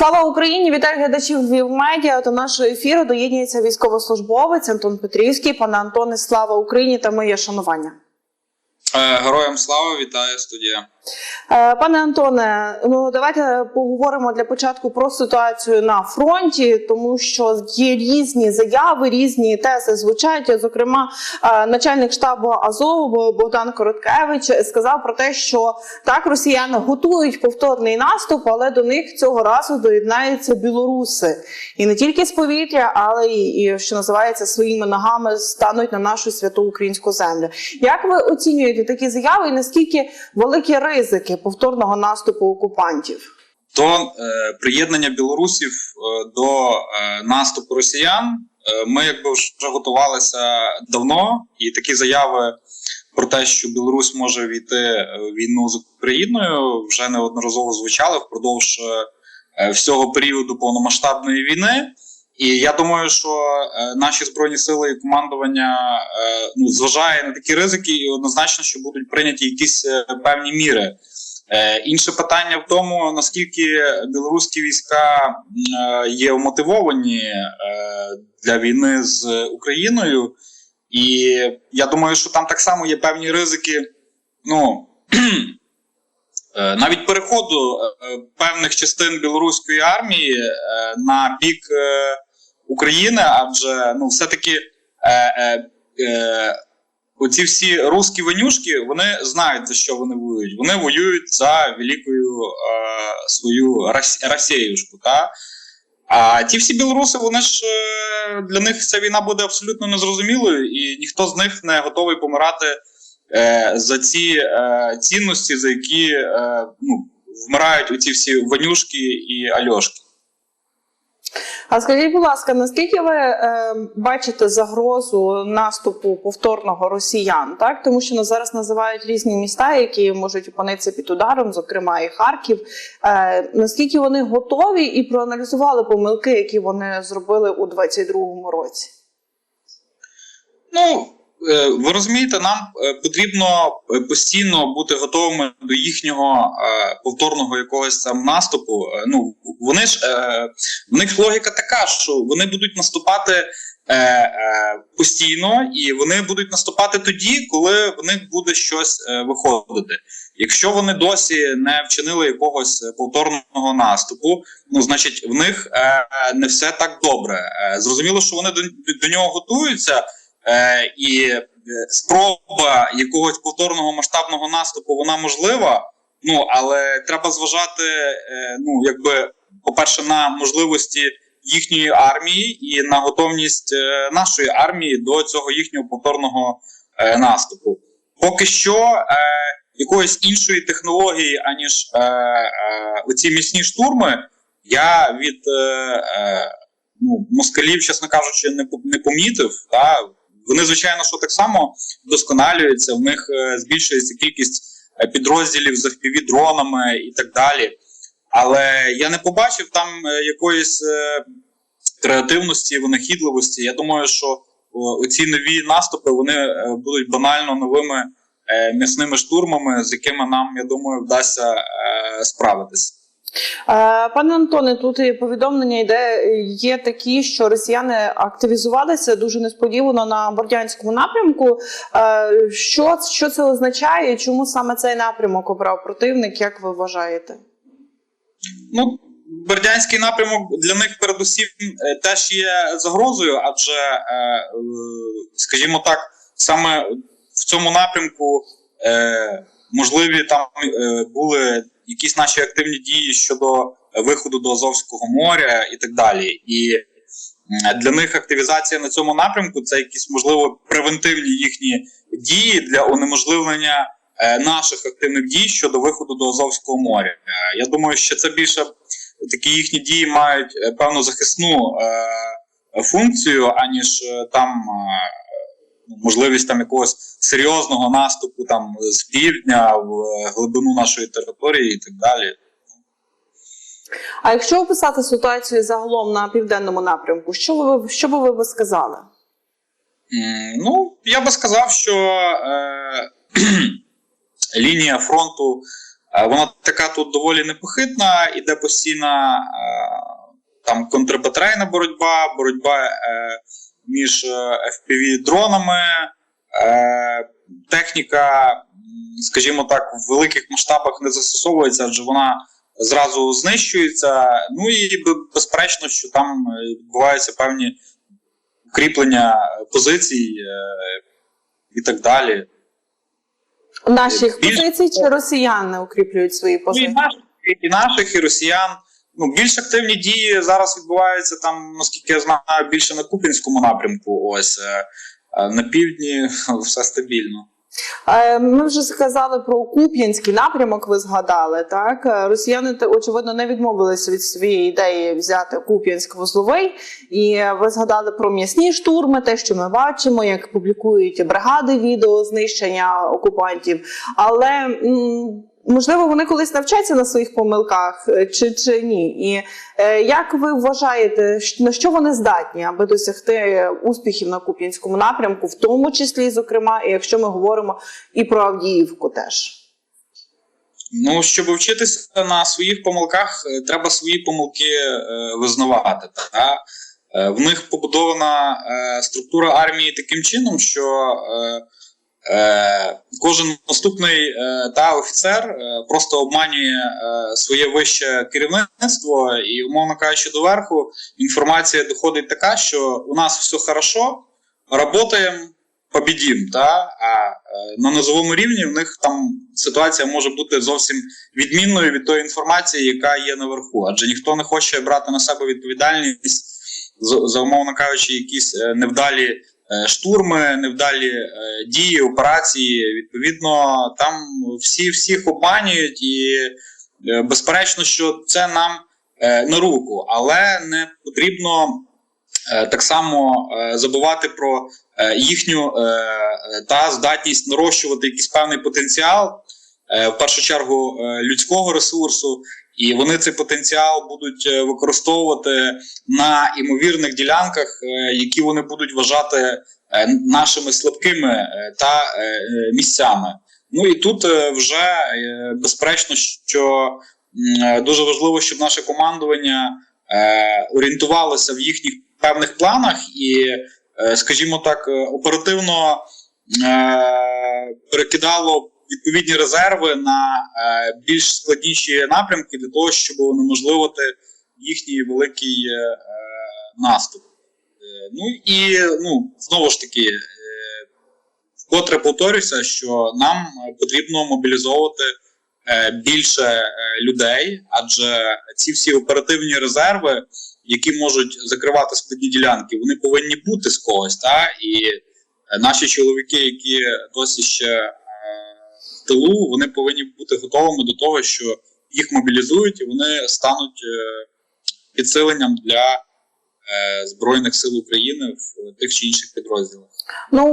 Слава Україні! Вітаю глядачів вів медіа. До нашого ефіру доєднується військовослужбовець Антон Петрівський. Пане Антоне, слава Україні та моє шанування. Е, Героям слава, вітаю студія. Е, Пане Антоне, ну давайте поговоримо для початку про ситуацію на фронті, тому що є різні заяви, різні тези звучать. Зокрема, е, начальник штабу Азову Богдан Короткевич сказав про те, що так росіяни готують повторний наступ, але до них цього разу доєднаються білоруси, і не тільки з повітря, але і, що називається своїми ногами стануть на нашу святу українську землю. Як ви оцінюєте такі заяви, і наскільки великі ризики повторного наступу окупантів? То е, приєднання білорусів е, до е, наступу росіян е, ми якби вже готувалися давно, і такі заяви про те, що Білорусь може війти е, в війну з Україною, вже неодноразово звучали впродовж е, всього періоду повномасштабної війни. І я думаю, що е, наші збройні сили і командування е, ну, зважає на такі ризики, і однозначно, що будуть прийняті якісь е, певні міри. Інше питання в тому, наскільки білоруські війська є вмотивовані для війни з Україною, і я думаю, що там так само є певні ризики. Ну навіть переходу певних частин білоруської армії на бік України, адже ну, все-таки е, е, е, оці всі русські винюшки, вони знають, за що вони воюють. Вони воюють за великою е, свою Рос- Росіюшку. Та? А ті всі білоруси, вони ж е, для них ця війна буде абсолютно незрозумілою, і ніхто з них не готовий помирати е, за ці е, цінності, за які е, ну, вмирають оці всі ванюшки і альошки. А скажіть, будь ласка, наскільки ви е, бачите загрозу наступу повторного росіян? Так, тому що нас зараз називають різні міста, які можуть опинитися під ударом, зокрема і Харків. Е, наскільки вони готові і проаналізували помилки, які вони зробили у 22-му році? Ну, ви розумієте, нам е, потрібно е, постійно бути готовими до їхнього е, повторного якогось там наступу. Е, Ну, вони ж е, в них логіка така, що вони будуть наступати е, е, постійно, і вони будуть наступати тоді, коли в них буде щось е, виходити. Якщо вони досі не вчинили якогось е, повторного наступу, ну значить в них е, не все так добре. Е, зрозуміло, що вони до нього готуються. Е, і е, спроба якогось повторного масштабного наступу вона можлива. Ну але треба зважати, е, ну якби, по-перше, на можливості їхньої армії і на готовність нашої армії до цього їхнього повторного наступу. Поки що якоїсь іншої технології, аніж е, е, оці міцні штурми, я від ну, москалів, чесно кажучи, не, не помітив. Та? Вони, звичайно, що так само вдосконалюються, в них е, збільшується кількість е, підрозділів з FPV-дронами і так далі. Але я не побачив там е, якоїсь креативності, винахідливості. Я думаю, що оці нові наступи вони будуть банально новими м'ясними штурмами, з якими нам, я думаю, вдасться справитися. Е, Пане Антоне, тут повідомлення йде. Є такі, що росіяни активізувалися дуже несподівано на Бордянському напрямку. Е, Що, що це означає? і Чому саме цей напрямок обрав противник? Як ви вважаєте? Ну, Бердянський напрямок для них передусім е, теж є загрозою, адже, скажімо так, саме в цьому напрямку можливі там е, були якісь наші активні дії щодо виходу до Азовського моря і так далі. І для них активізація на цьому напрямку це якісь можливо превентивні їхні дії для унеможливлення е, наших активних дій щодо виходу до Азовського моря. Е, Я думаю, що це більше такі їхні дії мають певну захисну функцію, аніж там можливість там якогось серйозного наступу там з півдня в е, глибину нашої території і так далі. А якщо описати ситуацію загалом на південному напрямку, що ви що би ви би сказали? Ну, я би сказав, що е, лінія фронту Е, Вона така тут доволі непохитна, іде постійна е, там контрбатарейна боротьба, боротьба е, між FPV-дронами, е, техніка, скажімо так, в великих масштабах не застосовується, адже вона зразу знищується. Ну і безперечно, що там е, відбуваються певні укріплення позицій е, і так далі. Наших Більш- позицій чи росіяни укріплюють свої Ну, і позиції? наших, і наших, і росіян. Ну, більш активні дії зараз відбуваються там, наскільки я знаю, більше на Купінському напрямку. Ось е, е, на півдні все стабільно. Е, Ми вже сказали про Куп'янський напрямок. Ви згадали так. Росіяни очевидно не відмовилися від своєї ідеї взяти Куп'янськ вузловий. І ви згадали про м'ясні штурми, те, що ми бачимо, як публікують бригади відео знищення окупантів. Але можливо вони колись навчаться на своїх помилках е, чи, чи ні? І е, як ви вважаєте, на що вони здатні, аби досягти успіхів на Куп'янському напрямку, в тому числі, зокрема, і якщо ми говоримо і про Авдіївку теж? Ну, щоб вчитися на своїх помилках, е, треба свої помилки визнавати. Та? В них побудована структура армії таким чином, що кожен наступний е, та офіцер е, просто обманює е, своє вище керівництво, і, умовно кажучи, доверху інформація доходить така, що у нас все хорошо, работаємо, побідім. Та? А е, на низовому рівні в них там ситуація може бути зовсім відмінною від тої інформації, яка є наверху. Адже ніхто не хоче брати на себе відповідальність за, умовно кажучи, якісь е, невдалі е, штурми, невдалі е, дії, операції. Відповідно, там всі всіх обманюють, і е, безперечно, що це нам е, на руку, але не потрібно е, так само е, забувати про е, їхню е, е, та здатність нарощувати якийсь певний потенціал, е, в першу чергу е, людського ресурсу, і вони цей потенціал будуть е, використовувати на імовірних ділянках, е, які вони будуть вважати е, нашими слабкими та місцями. Ну і тут вже безперечно, що дуже важливо, щоб наше командування орієнтувалося в їхніх певних планах і, скажімо так, оперативно перекидало відповідні резерви на е, більш складніші напрямки для того, щоб унеможливити їхній великий е, е, наступ. Ну і ну, знову ж таки, вкотре повторюся, що нам потрібно мобілізовувати більше людей, адже ці всі оперативні резерви, які можуть закривати складні ділянки, вони повинні бути з когось. Та? І наші чоловіки, які досі ще тилу, вони повинні бути готовими до того, що їх мобілізують і вони стануть е, підсиленням для е, Збройних сил України в тих чи інших підрозділах. Ну,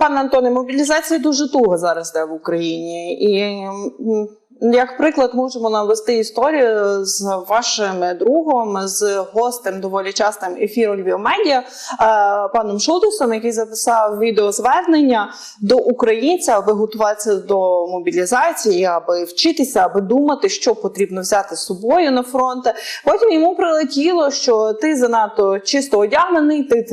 пане Антоне, мобілізація дуже туго зараз де в Україні. І як приклад можемо навести історію з вашим другом, з гостем доволі частим ефіру Львів Медіа, е, паном Шулдусом, який записав відеозвернення до українця, аби готуватися до мобілізації, аби вчитися, аби думати, що потрібно взяти з собою на фронт. Потім йому прилетіло, що ти занадто чисто одягнений, ти.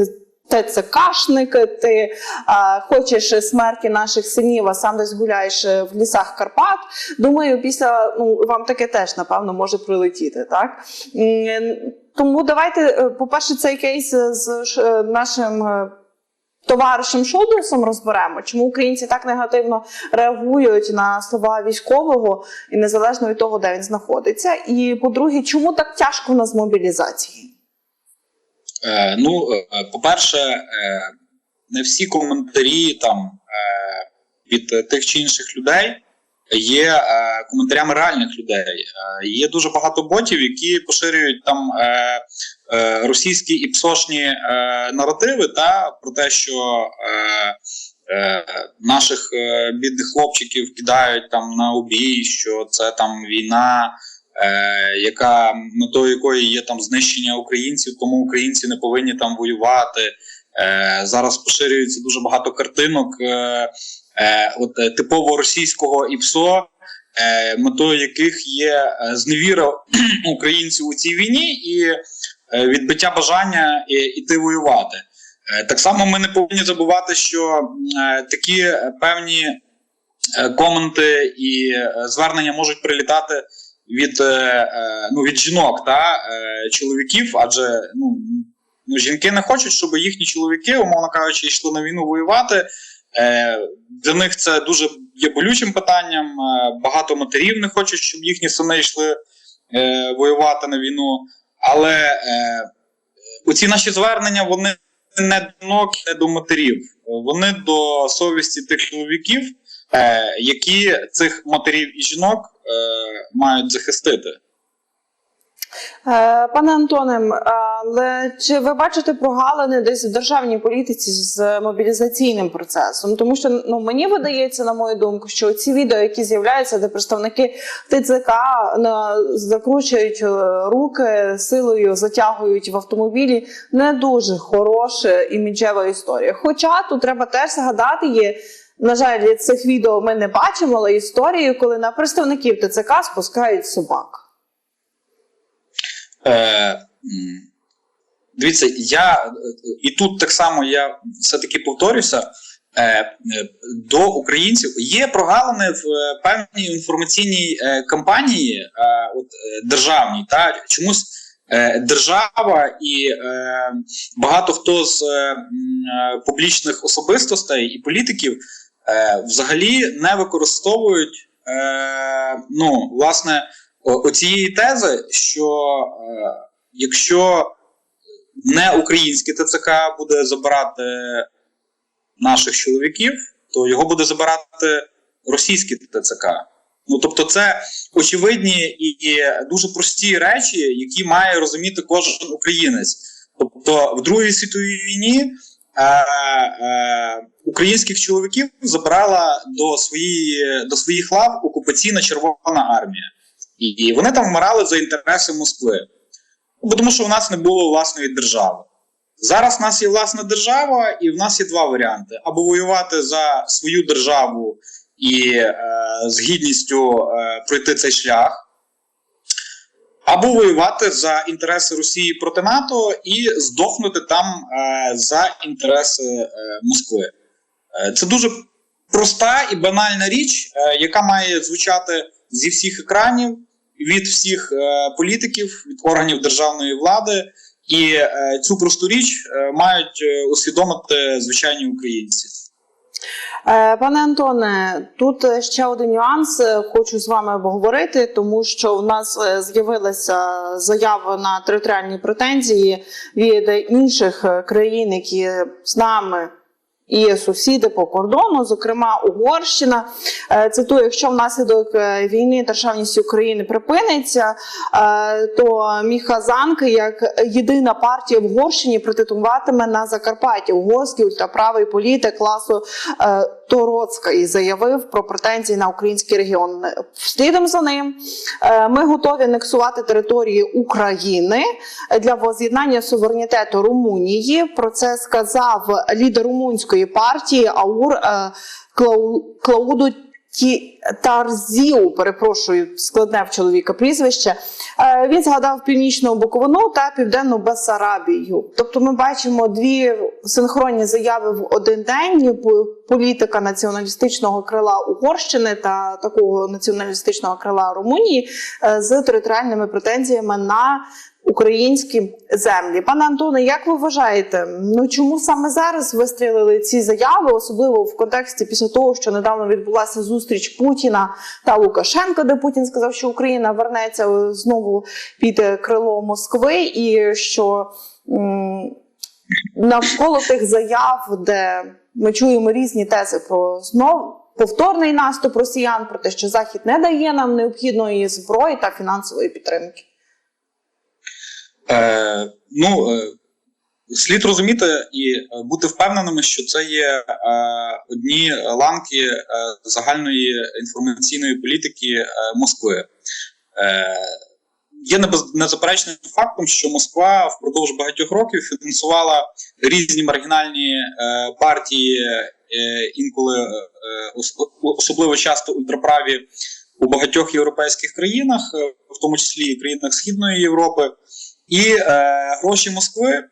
Ти ТЦКшник, ти а, хочеш смерті наших синів, а сам десь гуляєш е, в лісах Карпат. Думаю, після ну вам таке теж напевно може прилетіти, так тому давайте, е, по-перше, цей кейс з нашим. е, Товаришем Шолдусом розберемо, чому українці так негативно реагують на слова військового і незалежно від того, де він знаходиться. І по-друге, чому так тяжко в нас з мобілізацією? Е, ну, е, по-перше, е, не всі коментарі там від тих чи інших людей є коментарями реальних людей. Є дуже багато ботів, які поширюють там російські і псошні наративи та про те, що наших бідних хлопчиків кидають там на обій, що це там війна. Е, яка метою якої є там знищення українців, тому українці не повинні там воювати. Е, зараз поширюється дуже багато картинок, е, от типово російського ІПСО, метою яких є зневіра українців у цій війні і відбиття бажання іти воювати. Так само ми не повинні забувати, що такі певні коменти і звернення можуть прилітати від, е, е, ну, від жінок та е, чоловіків, адже ну, ну, жінки не хочуть, щоб їхні чоловіки, умовно кажучи, йшли на війну воювати. Для них це дуже є болючим питанням. Багато матерів не хочуть, щоб їхні сини йшли воювати на війну. Але оці наші звернення вони не до жінок, не до матерів, вони до совісті тих чоловіків, які цих матерів і жінок мають захистити. Е, Пане Антоне, але чи ви бачите прогалини десь в державній політиці з мобілізаційним процесом? Тому що ну мені видається, на мою думку, що ці відео, які з'являються, де представники ТЦК на закручують е, руки силою, затягують в автомобілі, не дуже хороша іміджева історія. Хоча тут треба теж згадати є. На жаль, цих відео ми не бачимо, але історію, коли на представників ТЦК спускають собак. Е, дивіться, я е, і тут так само я все-таки повторюся. Е, е, до українців є прогалини в певній інформаційній кампанії, от, державній, та чомусь держава і багато хто з публічних особистостей і політиків е, взагалі не використовують е, ну, власне оцієї тези, що е, якщо не українське ТЦК буде забирати наших чоловіків, то його буде забирати російське ТЦК. Ну тобто, це очевидні і, і дуже прості речі, які має розуміти кожен українець. Тобто, в Другій світовій війні українських чоловіків забрала до, своєї, до своїх лав окупаційна Червона армія. І, вони там вмирали за інтереси Москви. Ну, бо тому що у нас не було власної держави. Зараз в нас є власна держава, і в нас є два варіанти: або воювати за свою державу і е, з гідністю е, пройти цей шлях, або воювати за інтереси Росії проти НАТО і здохнути там е, за інтереси е, Москви. Е, це дуже проста і банальна річ, е, яка має звучати зі всіх екранів, від всіх е, політиків, від органів державної влади. І е, цю просту річ е, мають е, усвідомити звичайні українці. Е, Пане Антоне, тут ще один нюанс е, хочу з вами обговорити, тому що в нас е, з'явилася заява на територіальні претензії від інших країн, які з нами. І сусіди по кордону, зокрема Угорщина. Е, Цитую, якщо внаслідок е, війни державність України припиниться, е, то Міха Занки як єдина партія в Угорщині претендуватиме на Закарпаття. Угорський ультраправий політик класу Тороцька і заявив про претензії на український регіон. Слідом за ним ми готові анексувати території України для воз'єднання суверенітету Румунії. Про це сказав лідер румунської партії Аур е, Клау, Клауду Ті Тарзіу, перепрошую, складне в чоловіка прізвище. Е, Він згадав північну Буковину та південну Бесарабію. Тобто, ми бачимо дві синхронні заяви в один день. П- Політика націоналістичного крила Угорщини та такого націоналістичного крила Румунії е, з територіальними претензіями на українські землі. Пане Антоне, як ви вважаєте, ну чому саме зараз вистрілили ці заяви, особливо в контексті після того, що недавно відбулася зустріч Путіна та Лукашенка, де Путін сказав, що Україна вернеться е, знову під крило Москви, і що навколо тих заяв, де ми чуємо різні тези про знов. Повторний наступ росіян про те, що Захід не дає нам необхідної зброї та фінансової підтримки. Е, ну, е, слід розуміти і е, бути впевненими, що це є одні ланки загальної інформаційної політики Москви. Є незаперечним фактом, що Москва впродовж багатьох років фінансувала різні маргінальні партії, інколи особливо часто ультраправі у багатьох європейських країнах, в тому числі і країнах Східної Європи, і е, гроші Москви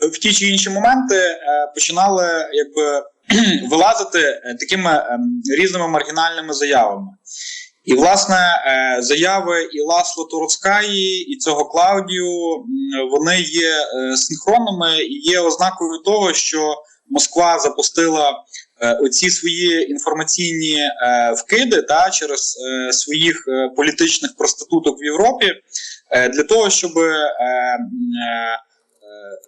в ті чи інші моменти е, починали якби вилазити е, такими ем, різними маргінальними заявами. І, власне, е, заяви і Ласло Тороцкаї, і цього Клаудію, вони є е, синхронними і є ознакою того, що Москва запустила е, оці свої інформаційні е, вкиди та, через е, своїх е, політичних проституток в Європі е, для того, щоб, е, е,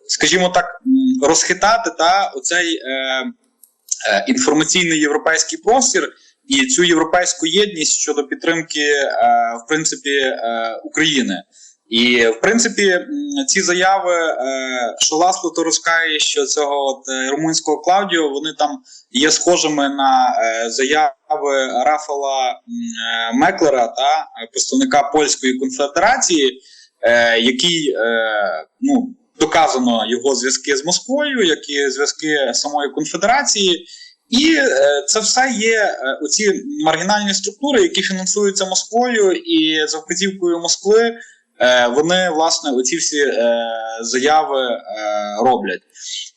скажімо так, розхитати та, оцей е, е, інформаційний європейський простір і цю європейську єдність щодо підтримки е, в принципі е, України. І в принципі, ці заяви, е, що Ласло Торускає, що цього от е, румунського Клаудіо, вони там є схожими на е, заяви Рафала е, Меклера та е, представника польської конфедерації, е, який е, ну доказано його зв'язки з Москвою, як і зв'язки самої конфедерації. І е, це все є е, оці маргінальні структури, які фінансуються Москвою, і за вказівкою Москви е, вони власне оці всі е, заяви е, роблять.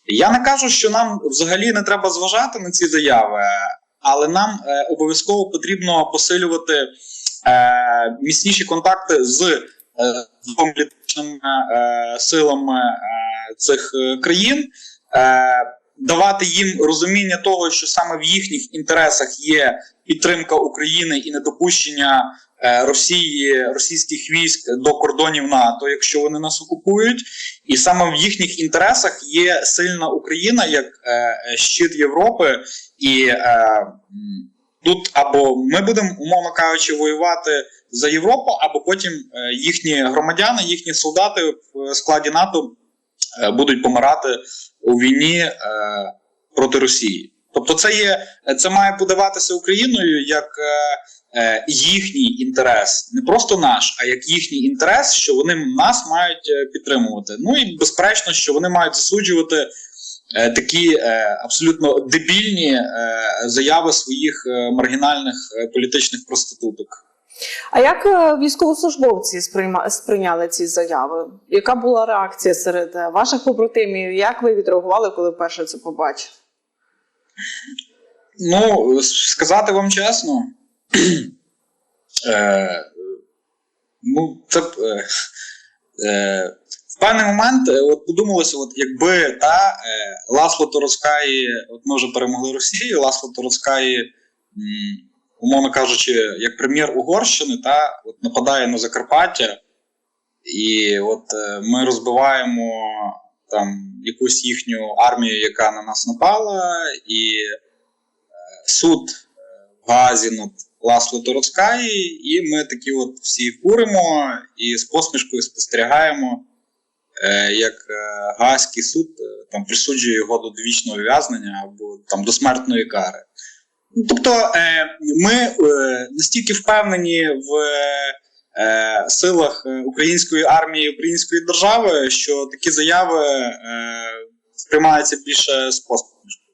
Я не кажу, що нам взагалі не треба зважати на ці заяви, але нам е, обов'язково потрібно посилювати е, міцніші контакти з е, політичними е, силами е, цих е, країн. Давати їм розуміння того, що саме в їхніх інтересах є підтримка України і недопущення е, Росії, російських військ до кордонів НАТО, якщо вони нас окупують, і саме в їхніх інтересах є сильна Україна як е, щит Європи, і е, тут або ми будемо, умовно кажучи, воювати за Європу, або потім їхні громадяни, їхні солдати в складі НАТО будуть помирати у війні е, проти Росії. Тобто, це є це має подаватися Україною як е, е, їхній інтерес, не просто наш, а як їхній інтерес, що вони нас мають е, підтримувати. Ну і безперечно, що вони мають засуджувати е, такі е, абсолютно дебільні е, заяви своїх е, маргінальних е, політичних проституток. А як е, військовослужбовці сприйняли ці заяви? Яка була реакція серед е, ваших побратимів? Як ви відреагували, коли вперше це побачили? Ну, сказати вам чесно, е, ну, це е, в певний момент от подумалося, от якби та е, Ласло Тороцкаї, от ми вже перемогли Росію, Ласло Тороцкаї, м, умовно кажучи, як прем'єр Угорщини, та от нападає на Закарпаття, і от е, ми розбиваємо там якусь їхню армію, яка на нас напала, і суд е, в Газі над Ласло Тороцкаї, і ми такі от всі куримо і з посмішкою спостерігаємо, е, як е, Гаазький суд е, там присуджує його до довічного ув'язнення або там до смертної кари. Тобто е, ми е, настільки впевнені в е, силах української армії, української держави, що такі заяви сприймаються більше з посмішкою.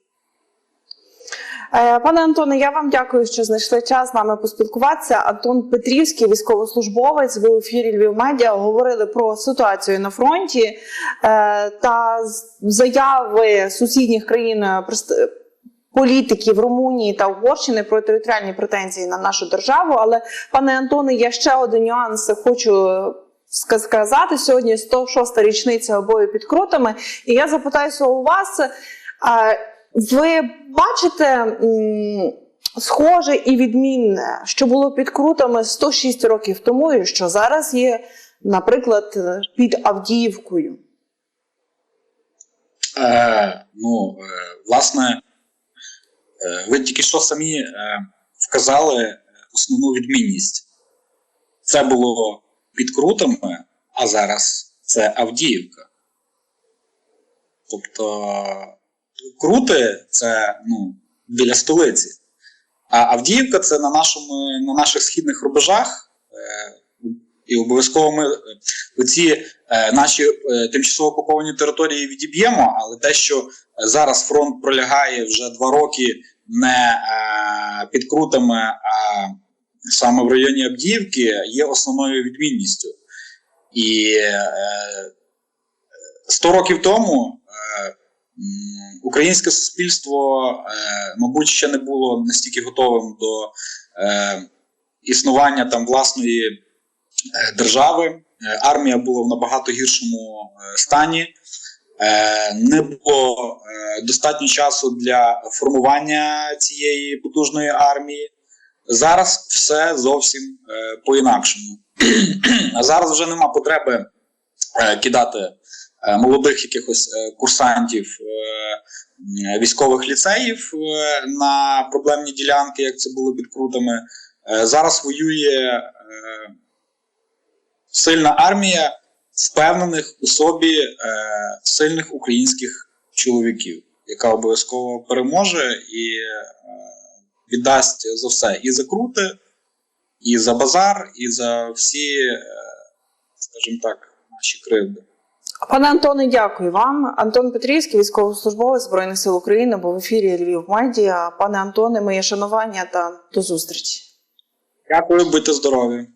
Е, Пане Антоне, я вам дякую, що знайшли час з нами поспілкуватися. Антон Петрівський, військовослужбовець, ви в ефірі Львів Медіа говорили про ситуацію на фронті та заяви сусідніх країн політиків Румунії та Угорщини про територіальні претензії на нашу державу. Але, пане Антоне, я ще один нюанс хочу сказати. Сьогодні 106-та річниця обою під крутами. І я запитаюся у вас. ви бачите схоже і відмінне, що було під крутами 106 років тому, і що зараз є, наприклад, е, під Авдіївкою. Е, ну, е, власне, е, ви тільки що самі е, вказали основну відмінність. Це було під крутами, а зараз це Авдіївка. Тобто, крути це ну, біля столиці. А Авдіївка це на, нашому, на наших східних рубежах. Е, і обов'язково ми е, оці е, наші е, тимчасово окуповані території відіб'ємо, але те, що зараз фронт пролягає вже два роки не е, під крутами, а саме в районі Авдіївки є основною відмінністю. І е, 100 років тому е, українське суспільство, е, мабуть, ще не було настільки готовим до е, існування там власної е, держави. Е, Армія була в набагато гіршому е, стані. Е, Не було е, достатньо часу для формування цієї потужної армії. Зараз все зовсім е, по-інакшому. Зараз вже нема потреби кидати молодих якихось курсантів військових ліцеїв на проблемні ділянки, як це було під крутами. Зараз воює сильна армія впевнених у собі е, сильних українських чоловіків, яка обов'язково переможе і е, віддасть за все і за крути, і за базар, і за всі, е, скажімо так, наші кривди. Пане Антоне, дякую вам. Антон Петрівський, військовослужбовець Збройних сил України, був в ефірі Львів Медіа. Пане Антоне, моє шанування та до зустрічі. Дякую, будьте здорові.